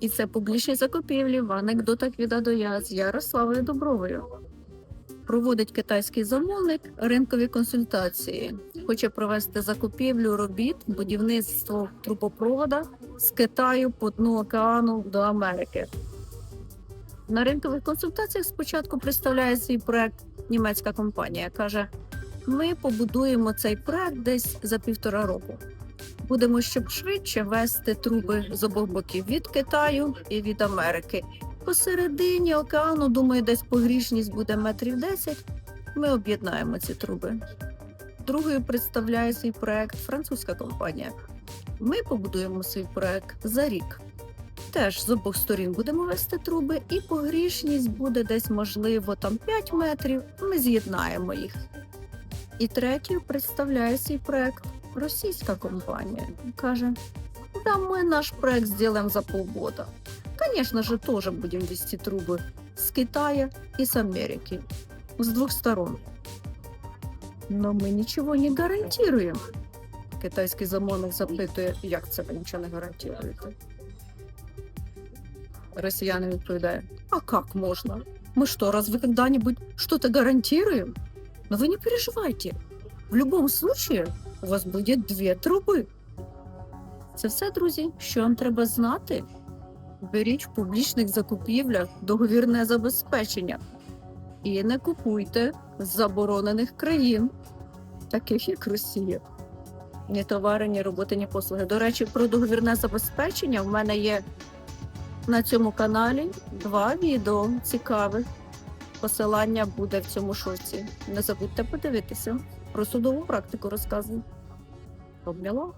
І це публічні закупівлі в анекдотах від А до з Ярославою Добровою. Проводить китайський замовник ринкові консультації. Хоче провести закупівлю робіт, будівництво трубопровода з Китаю по дну океану до Америки. На ринкових консультаціях спочатку представляє свій проект німецька компанія. Каже: ми побудуємо цей проект десь за півтора року. Будемо щоб швидше вести труби з обох боків від Китаю і від Америки. Посередині океану, думаю, десь погрішність буде метрів 10. Ми об'єднаємо ці труби. Другою представляє свій проект французька компанія. Ми побудуємо свій проект за рік. Теж з обох сторін будемо вести труби, і погрішність буде десь, можливо, там 5 метрів. Ми з'єднаємо їх. І третьою представляє свій проект російська компанія. Каже: да, ми наш проект зробимо за полгода. Конечно же, тоже будем вести трубы с Китая и с Америки. С двух сторон. Но ми нічого не гарантуємо. Китайський замовник запитує, як це ви нічого не гарантуєте. Росіянин відповідає: А як можна? Мы что, разве когда-нибудь что-то гарантируем? Но вы не переживайте. В любом случае у вас буде дві труби. Це все, друзі, що вам треба знати. Беріть в публічних закупівлях договірне забезпечення і не купуйте з заборонених країн, таких як Росія. Ні товари, ні роботи, ні послуги. До речі, про договірне забезпечення в мене є на цьому каналі два відео цікавих. Посилання буде в цьому шоці. Не забудьте подивитися. Про судову практику розказу. Обняла.